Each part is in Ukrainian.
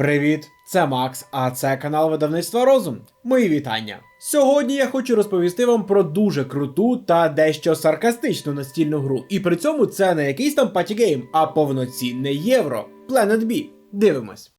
Привіт, це Макс, а це канал видавництва Розум. Мої вітання. Сьогодні я хочу розповісти вам про дуже круту та дещо саркастичну настільну гру. І при цьому це не якийсь там патігейм, а повноцінне євро. Planet B. Дивимось.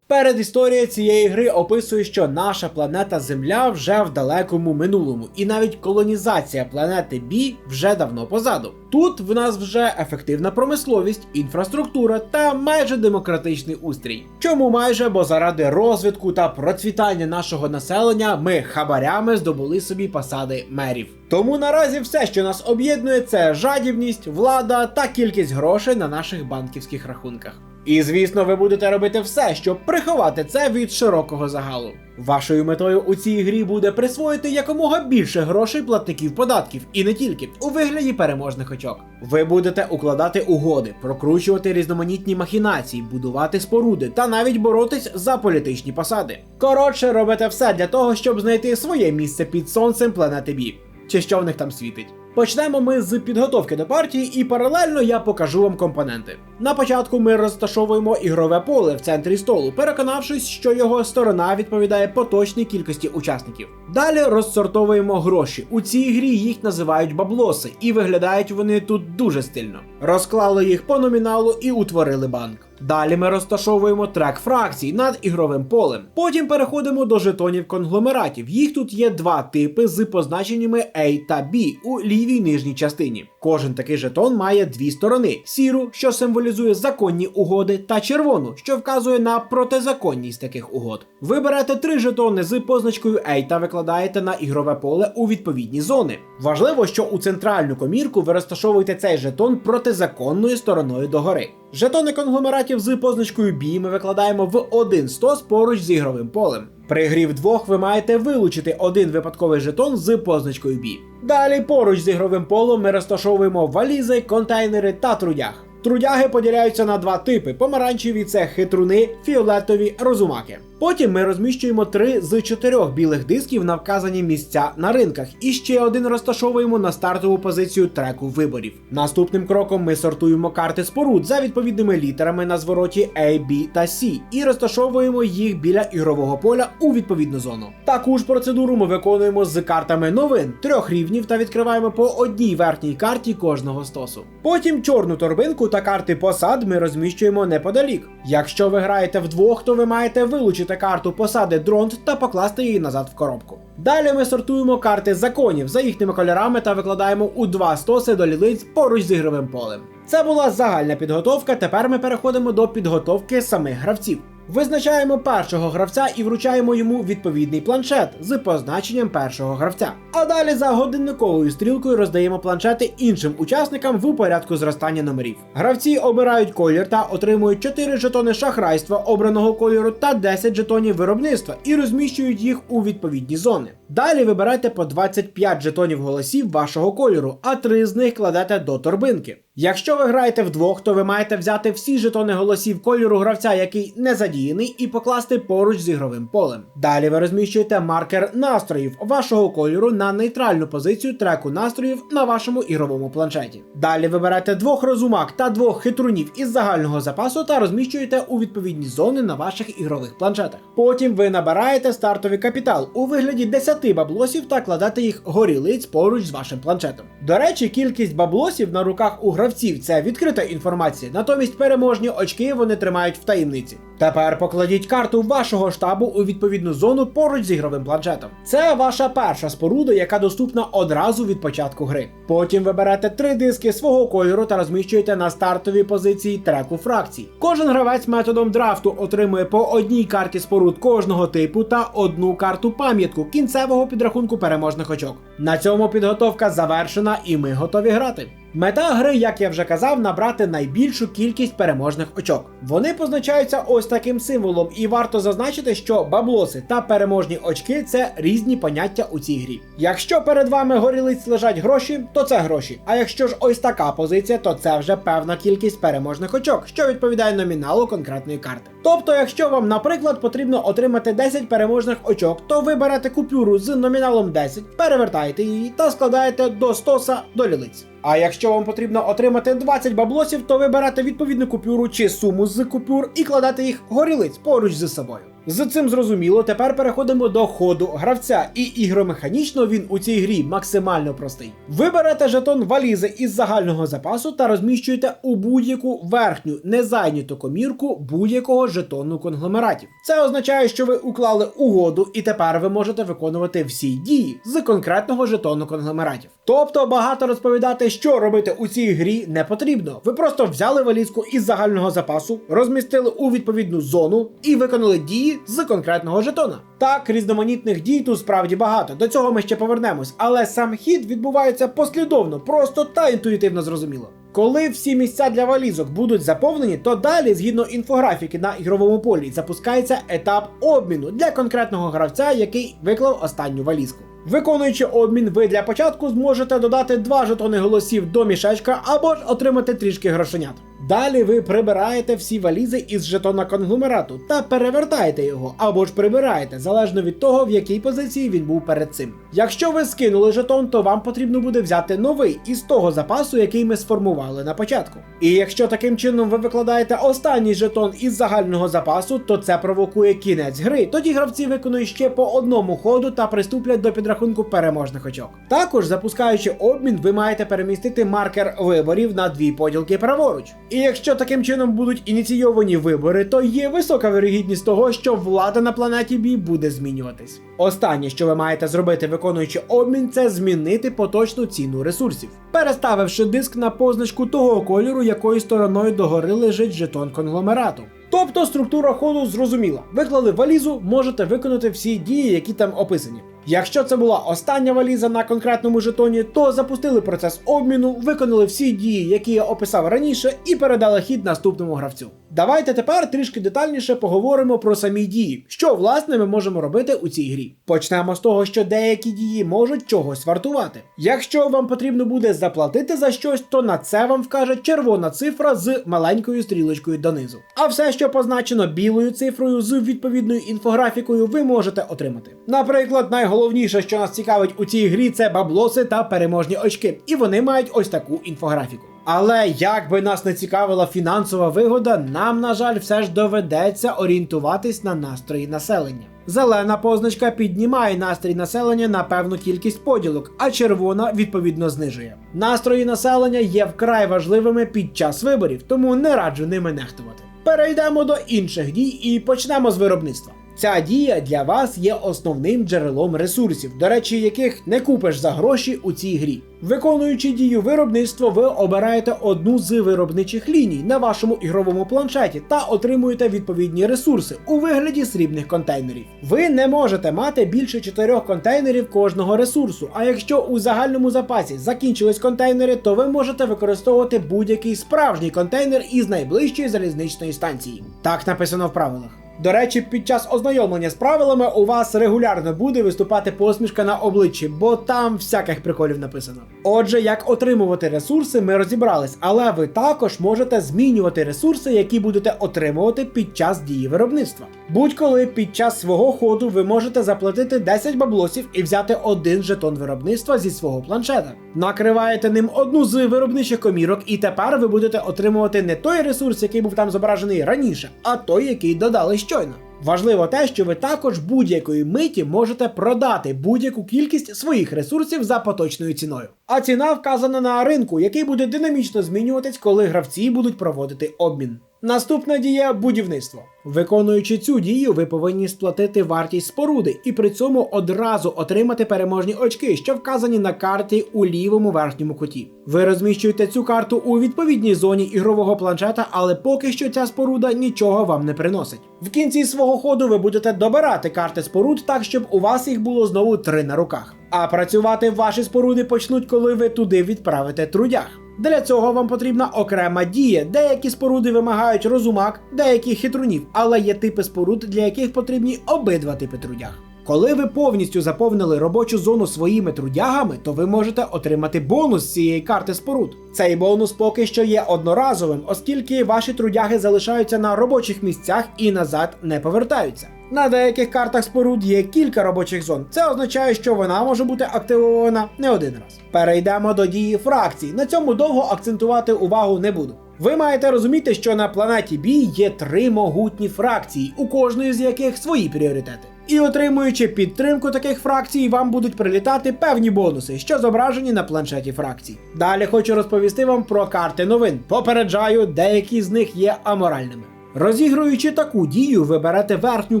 Передісторія цієї гри описує, що наша планета Земля вже в далекому минулому, і навіть колонізація планети Бі вже давно позаду. Тут в нас вже ефективна промисловість, інфраструктура та майже демократичний устрій. Чому майже? Бо заради розвитку та процвітання нашого населення ми хабарями здобули собі посади мерів. Тому наразі все, що нас об'єднує, це жадібність, влада та кількість грошей на наших банківських рахунках. І звісно, ви будете робити все, щоб приховати це від широкого загалу. Вашою метою у цій грі буде присвоїти якомога більше грошей платників податків, і не тільки у вигляді переможних очок. Ви будете укладати угоди, прокручувати різноманітні махінації, будувати споруди та навіть боротись за політичні посади. Коротше, робите все для того, щоб знайти своє місце під сонцем планети Бі. Чи що в них там світить? Почнемо ми з підготовки до партії, і паралельно я покажу вам компоненти. На початку ми розташовуємо ігрове поле в центрі столу, переконавшись, що його сторона відповідає поточній кількості учасників. Далі розсортовуємо гроші. У цій грі їх називають баблоси, і виглядають вони тут дуже стильно. Розклали їх по номіналу і утворили банк. Далі ми розташовуємо трек фракцій над ігровим полем. Потім переходимо до жетонів конгломератів. Їх тут є два типи з позначеннями A та B у лівій нижній частині. Кожен такий жетон має дві сторони: сіру, що символізує законні угоди, та червону, що вказує на протизаконність таких угод. Ви берете три жетони з позначкою A та викладаєте на ігрове поле у відповідні зони. Важливо, що у центральну комірку ви розташовуєте цей жетон протизаконною стороною догори. Жетони конгломератів з позначкою B ми викладаємо в один стос поруч з ігровим полем. При грі вдвох ви маєте вилучити один випадковий жетон з позначкою B. Далі поруч з ігровим полом ми розташовуємо валізи, контейнери та трудяг. Трудяги поділяються на два типи: помаранчеві це хитруни, фіолетові розумаки. Потім ми розміщуємо три з чотирьох білих дисків на вказані місця на ринках, і ще один розташовуємо на стартову позицію треку виборів. Наступним кроком ми сортуємо карти споруд за відповідними літерами на звороті A, B та C і розташовуємо їх біля ігрового поля у відповідну зону. Таку ж процедуру ми виконуємо з картами новин трьох рівнів та відкриваємо по одній верхній карті кожного стосу. Потім чорну торбинку та карти посад ми розміщуємо неподалік. Якщо ви граєте вдвох, то ви маєте вилучити карту посади дронт та покласти її назад в коробку. Далі ми сортуємо карти законів за їхніми кольорами та викладаємо у два стоси до лілиць поруч з ігровим полем. Це була загальна підготовка. Тепер ми переходимо до підготовки самих гравців. Визначаємо першого гравця і вручаємо йому відповідний планшет з позначенням першого гравця. А далі за годинниковою стрілкою роздаємо планшети іншим учасникам в порядку зростання номерів. Гравці обирають колір та отримують 4 жетони шахрайства обраного кольору та 10 жетонів виробництва і розміщують їх у відповідні зони. Далі вибирайте по 25 жетонів голосів вашого кольору, а 3 з них кладете до торбинки. Якщо ви граєте вдвох, то ви маєте взяти всі жетони голосів кольору гравця, який не задіяний, і покласти поруч з ігровим полем. Далі ви розміщуєте маркер настроїв вашого кольору на нейтральну позицію треку настроїв на вашому ігровому планшеті. Далі вибираєте двох розумак та двох хитрунів із загального запасу та розміщуєте у відповідні зони на ваших ігрових планшетах. Потім ви набираєте стартовий капітал у вигляді 10 баблосів та кладете їх горілиць поруч з вашим планшетом. До речі, кількість баблосів на руках у гравців це відкрита інформація, натомість переможні очки вони тримають в таємниці. Тепер покладіть карту вашого штабу у відповідну зону поруч з ігровим планшетом. Це ваша перша споруда, яка доступна одразу від початку гри. Потім ви берете три диски свого кольору та розміщуєте на стартовій позиції треку фракцій. Кожен гравець методом драфту отримує по одній карті споруд кожного типу та одну карту пам'ятку кінцевого підрахунку переможних очок. На цьому підготовка завершена, і ми готові грати. Мета гри, як я вже казав, набрати найбільшу кількість переможних очок. Вони позначаються ось таким символом, і варто зазначити, що баблоси та переможні очки це різні поняття у цій грі. Якщо перед вами горілиць лежать гроші, то це гроші. А якщо ж ось така позиція, то це вже певна кількість переможних очок, що відповідає номіналу конкретної карти. Тобто, якщо вам, наприклад, потрібно отримати 10 переможних очок, то ви берете купюру з номіналом 10, перевертаєте її та складаєте до стоса до лілиць. А якщо вам потрібно отримати 20 баблосів, то вибирати відповідну купюру чи суму з купюр і кладете їх горілиць поруч зі собою. З цим зрозуміло, тепер переходимо до ходу гравця, і ігромеханічно він у цій грі максимально простий. Ви берете жетон валізи із загального запасу та розміщуєте у будь-яку верхню незайняту комірку будь-якого жетону конгломератів. Це означає, що ви уклали угоду, і тепер ви можете виконувати всі дії з конкретного жетону конгломератів. Тобто багато розповідати, що робити у цій грі, не потрібно. Ви просто взяли валізку із загального запасу, розмістили у відповідну зону і виконали дії з конкретного жетона. Так, різноманітних дій тут справді багато. До цього ми ще повернемось, але сам хід відбувається послідовно, просто та інтуїтивно зрозуміло. Коли всі місця для валізок будуть заповнені, то далі, згідно інфографіки на ігровому полі, запускається етап обміну для конкретного гравця, який виклав останню валізку. Виконуючи обмін, ви для початку зможете додати два жетони голосів до мішечка або ж отримати трішки грошенят. Далі ви прибираєте всі валізи із жетона конгломерату та перевертаєте його або ж прибираєте, залежно від того, в якій позиції він був перед цим. Якщо ви скинули жетон, то вам потрібно буде взяти новий із того запасу, який ми сформували на початку. І якщо таким чином ви викладаєте останній жетон із загального запасу, то це провокує кінець гри. Тоді гравці виконують ще по одному ходу та приступлять до підрахунку переможних очок. Також, запускаючи обмін, ви маєте перемістити маркер виборів на дві поділки праворуч. І якщо таким чином будуть ініційовані вибори, то є висока вирогідність того, що влада на планеті Бі буде змінюватись. Останнє, що ви маєте зробити, виконуючи обмін, це змінити поточну ціну ресурсів, переставивши диск на позначку того кольору, якою стороною догори лежить жетон конгломерату. Тобто структура ходу зрозуміла. Виклали валізу, можете виконати всі дії, які там описані. Якщо це була остання валіза на конкретному жетоні, то запустили процес обміну, виконали всі дії, які я описав раніше, і передали хід наступному гравцю. Давайте тепер трішки детальніше поговоримо про самі дії, що власне ми можемо робити у цій грі. Почнемо з того, що деякі дії можуть чогось вартувати. Якщо вам потрібно буде заплатити за щось, то на це вам вкаже червона цифра з маленькою стрілочкою донизу. А все, що позначено білою цифрою з відповідною інфографікою, ви можете отримати. Наприклад, найголовніше, що нас цікавить у цій грі, це баблоси та переможні очки, і вони мають ось таку інфографіку. Але як би нас не цікавила фінансова вигода, нам, на жаль, все ж доведеться орієнтуватись на настрої населення. Зелена позначка піднімає настрій населення на певну кількість поділок, а червона відповідно знижує. Настрої населення є вкрай важливими під час виборів, тому не раджу ними нехтувати. Перейдемо до інших дій і почнемо з виробництва. Ця дія для вас є основним джерелом ресурсів, до речі, яких не купиш за гроші у цій грі. Виконуючи дію виробництва, ви обираєте одну з виробничих ліній на вашому ігровому планшеті та отримуєте відповідні ресурси у вигляді срібних контейнерів. Ви не можете мати більше чотирьох контейнерів кожного ресурсу. А якщо у загальному запасі закінчились контейнери, то ви можете використовувати будь-який справжній контейнер із найближчої залізничної станції. Так написано в правилах. До речі, під час ознайомлення з правилами у вас регулярно буде виступати посмішка на обличчі, бо там всяких приколів написано. Отже, як отримувати ресурси, ми розібрались, але ви також можете змінювати ресурси, які будете отримувати під час дії виробництва. Будь-коли під час свого ходу ви можете заплатити 10 баблосів і взяти один жетон виробництва зі свого планшета. Накриваєте ним одну з виробничих комірок, і тепер ви будете отримувати не той ресурс, який був там зображений раніше, а той, який додали щойно. Важливо те, що ви також будь-якої миті можете продати будь-яку кількість своїх ресурсів за поточною ціною. А ціна вказана на ринку, який буде динамічно змінюватись, коли гравці будуть проводити обмін. Наступна дія будівництво. Виконуючи цю дію, ви повинні сплатити вартість споруди і при цьому одразу отримати переможні очки, що вказані на карті у лівому верхньому куті. Ви розміщуєте цю карту у відповідній зоні ігрового планшета, але поки що ця споруда нічого вам не приносить. В кінці свого ходу ви будете добирати карти споруд так, щоб у вас їх було знову три на руках. А працювати ваші споруди почнуть, коли ви туди відправите трудях. Для цього вам потрібна окрема дія. Деякі споруди вимагають розумак, деякі хитрунів, але є типи споруд, для яких потрібні обидва типи трудяг. Коли ви повністю заповнили робочу зону своїми трудягами, то ви можете отримати бонус з цієї карти споруд. Цей бонус поки що є одноразовим, оскільки ваші трудяги залишаються на робочих місцях і назад не повертаються. На деяких картах споруд є кілька робочих зон. Це означає, що вона може бути активована не один раз. Перейдемо до дії фракцій. На цьому довго акцентувати увагу не буду. Ви маєте розуміти, що на планеті Бій є три могутні фракції, у кожної з яких свої пріоритети. І отримуючи підтримку таких фракцій, вам будуть прилітати певні бонуси, що зображені на планшеті фракцій. Далі хочу розповісти вам про карти новин. Попереджаю, деякі з них є аморальними. Розігруючи таку дію, ви берете верхню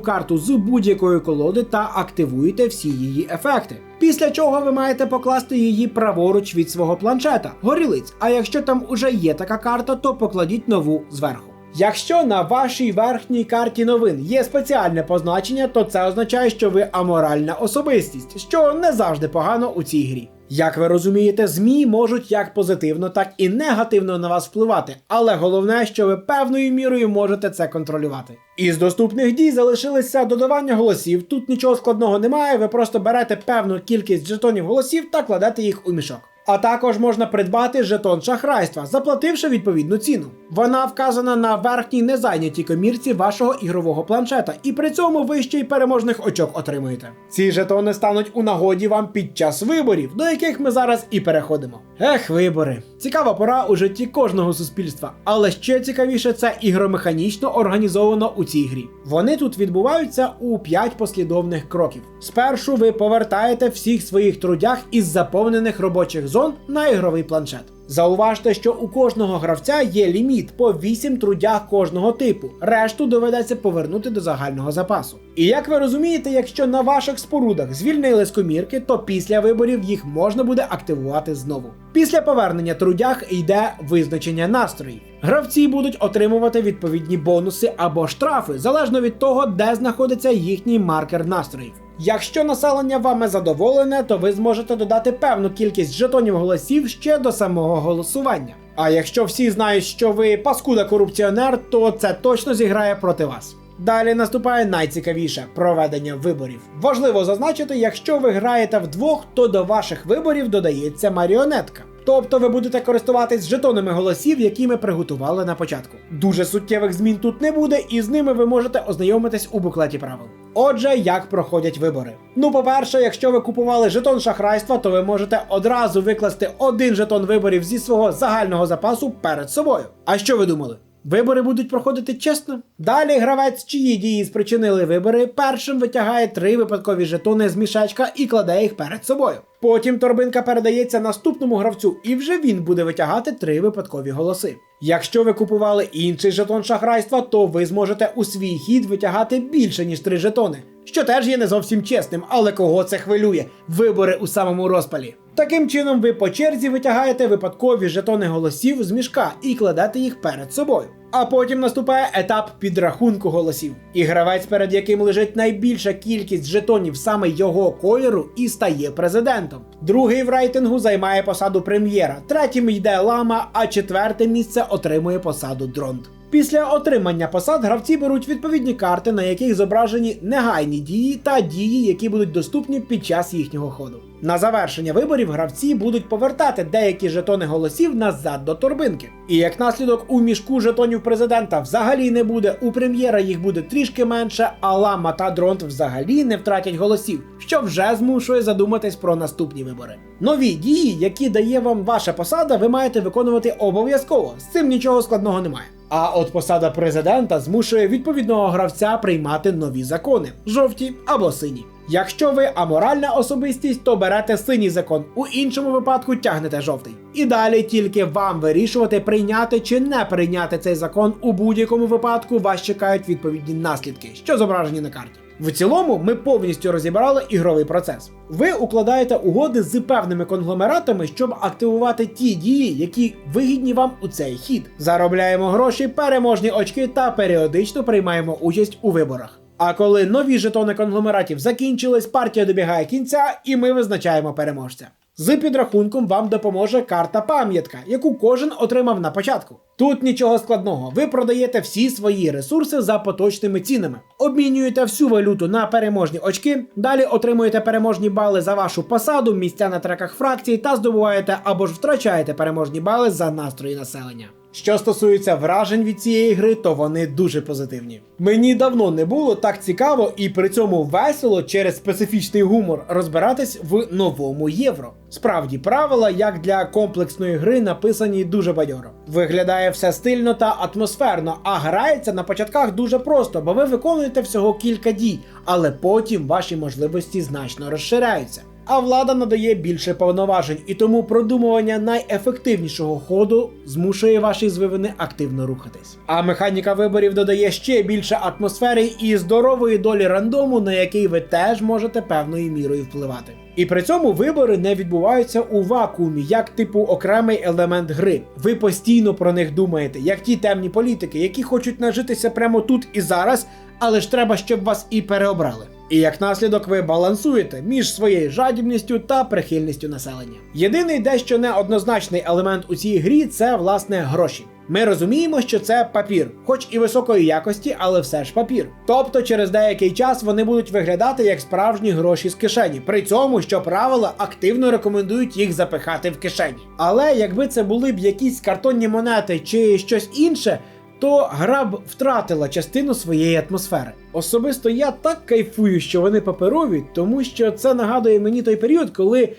карту з будь-якої колоди та активуєте всі її ефекти. Після чого ви маєте покласти її праворуч від свого планшета, горілиць. А якщо там уже є така карта, то покладіть нову зверху. Якщо на вашій верхній карті новин є спеціальне позначення, то це означає, що ви аморальна особистість, що не завжди погано у цій грі. Як ви розумієте, ЗМІ можуть як позитивно, так і негативно на вас впливати, але головне, що ви певною мірою можете це контролювати. Із доступних дій залишилися додавання голосів. Тут нічого складного немає, ви просто берете певну кількість жетонів голосів та кладете їх у мішок. А також можна придбати жетон шахрайства, заплативши відповідну ціну. Вона вказана на верхній незайнятій комірці вашого ігрового планшета, і при цьому ви ще й переможних очок отримуєте. Ці жетони стануть у нагоді вам під час виборів, до яких ми зараз і переходимо. Ех, вибори. Цікава пора у житті кожного суспільства, але ще цікавіше це ігромеханічно організовано у цій грі. Вони тут відбуваються у 5 послідовних кроків. Спершу ви повертаєте всіх своїх трудях із заповнених робочих зон на ігровий планшет. Зауважте, що у кожного гравця є ліміт по 8 трудях кожного типу. Решту доведеться повернути до загального запасу. І як ви розумієте, якщо на ваших спорудах звільнили з комірки, то після виборів їх можна буде активувати знову. Після повернення трудях йде визначення настроїв. Гравці будуть отримувати відповідні бонуси або штрафи, залежно від того, де знаходиться їхній маркер настроїв. Якщо населення вами задоволене, то ви зможете додати певну кількість жетонів голосів ще до самого голосування. А якщо всі знають, що ви паскуда корупціонер, то це точно зіграє проти вас. Далі наступає найцікавіше проведення виборів. Важливо зазначити, якщо ви граєте вдвох, то до ваших виборів додається маріонетка. Тобто ви будете користуватись жетонами голосів, які ми приготували на початку. Дуже суттєвих змін тут не буде, і з ними ви можете ознайомитись у буклеті правил. Отже, як проходять вибори? Ну, по-перше, якщо ви купували жетон шахрайства, то ви можете одразу викласти один жетон виборів зі свого загального запасу перед собою. А що ви думали? Вибори будуть проходити чесно. Далі гравець, чиї дії спричинили вибори, першим витягає три випадкові жетони з мішечка і кладе їх перед собою. Потім торбинка передається наступному гравцю, і вже він буде витягати три випадкові голоси. Якщо ви купували інший жетон шахрайства, то ви зможете у свій хід витягати більше ніж три жетони. Що теж є не зовсім чесним, але кого це хвилює? Вибори у самому розпалі. Таким чином, ви по черзі витягаєте випадкові жетони голосів з мішка і кладете їх перед собою. А потім наступає етап підрахунку голосів. І гравець, перед яким лежить найбільша кількість жетонів саме його кольору, і стає президентом. Другий в рейтингу займає посаду прем'єра, третім йде лама, а четверте місце отримує посаду дронт. Після отримання посад гравці беруть відповідні карти, на яких зображені негайні дії та дії, які будуть доступні під час їхнього ходу. На завершення виборів гравці будуть повертати деякі жетони голосів назад до торбинки. І як наслідок у мішку жетонів президента взагалі не буде, у прем'єра їх буде трішки менше, а лама та дронт взагалі не втратять голосів, що вже змушує задуматись про наступні вибори. Нові дії, які дає вам ваша посада, ви маєте виконувати обов'язково. З цим нічого складного немає. А от посада президента змушує відповідного гравця приймати нові закони жовті або сині. Якщо ви аморальна особистість, то берете синій закон, у іншому випадку тягнете жовтий. І далі тільки вам вирішувати, прийняти чи не прийняти цей закон. У будь-якому випадку вас чекають відповідні наслідки, що зображені на карті. В цілому ми повністю розібрали ігровий процес. Ви укладаєте угоди з певними конгломератами, щоб активувати ті дії, які вигідні вам у цей хід. Заробляємо гроші, переможні очки та періодично приймаємо участь у виборах. А коли нові жетони конгломератів закінчились, партія добігає кінця, і ми визначаємо переможця. З підрахунком вам допоможе карта пам'ятка, яку кожен отримав на початку. Тут нічого складного. Ви продаєте всі свої ресурси за поточними цінами, обмінюєте всю валюту на переможні очки, далі отримуєте переможні бали за вашу посаду, місця на треках фракцій та здобуваєте або ж втрачаєте переможні бали за настрої населення. Що стосується вражень від цієї гри, то вони дуже позитивні. Мені давно не було так цікаво і при цьому весело через специфічний гумор розбиратись в новому євро. Справді, правила, як для комплексної гри, написані дуже бадьоро. Виглядає все стильно та атмосферно, а грається на початках дуже просто, бо ви виконуєте всього кілька дій, але потім ваші можливості значно розширяються. А влада надає більше повноважень, і тому продумування найефективнішого ходу змушує ваші звивини активно рухатись. А механіка виборів додає ще більше атмосфери і здорової долі рандому, на який ви теж можете певною мірою впливати. І при цьому вибори не відбуваються у вакуумі, як типу окремий елемент гри. Ви постійно про них думаєте, як ті темні політики, які хочуть нажитися прямо тут і зараз, але ж треба, щоб вас і переобрали. І як наслідок ви балансуєте між своєю жадібністю та прихильністю населення. Єдиний дещо неоднозначний елемент у цій грі це власне гроші. Ми розуміємо, що це папір, хоч і високої якості, але все ж папір. Тобто через деякий час вони будуть виглядати як справжні гроші з кишені, при цьому, що правила активно рекомендують їх запихати в кишені. Але якби це були б якісь картонні монети чи щось інше, то гра б втратила частину своєї атмосфери. Особисто я так кайфую, що вони паперові, тому що це нагадує мені той період, коли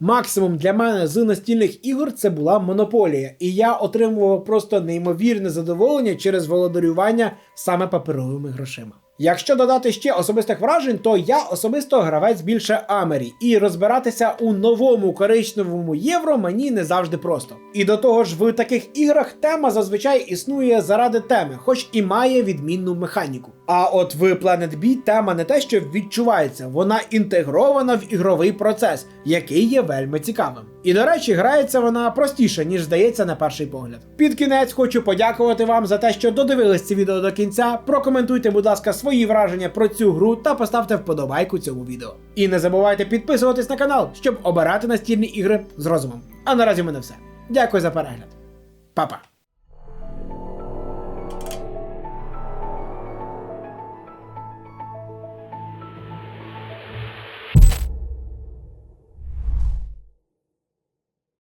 максимум для мене з настільних ігор це була монополія, і я отримував просто неймовірне задоволення через володарювання саме паперовими грошима. Якщо додати ще особистих вражень, то я особисто гравець більше Амері, і розбиратися у новому коричневому євро мені не завжди просто. І до того ж, в таких іграх тема зазвичай існує заради теми, хоч і має відмінну механіку. А от в Planet B тема не те, що відчувається, вона інтегрована в ігровий процес, який є вельми цікавим. І до речі, грається вона простіше, ніж здається на перший погляд. Під кінець хочу подякувати вам за те, що додивились це відео до кінця. Прокоментуйте, будь ласка, свої враження про цю гру та поставте вподобайку цьому відео. І не забувайте підписуватись на канал, щоб обирати настільні ігри з розумом. А наразі в мене все. Дякую за перегляд. Па-па!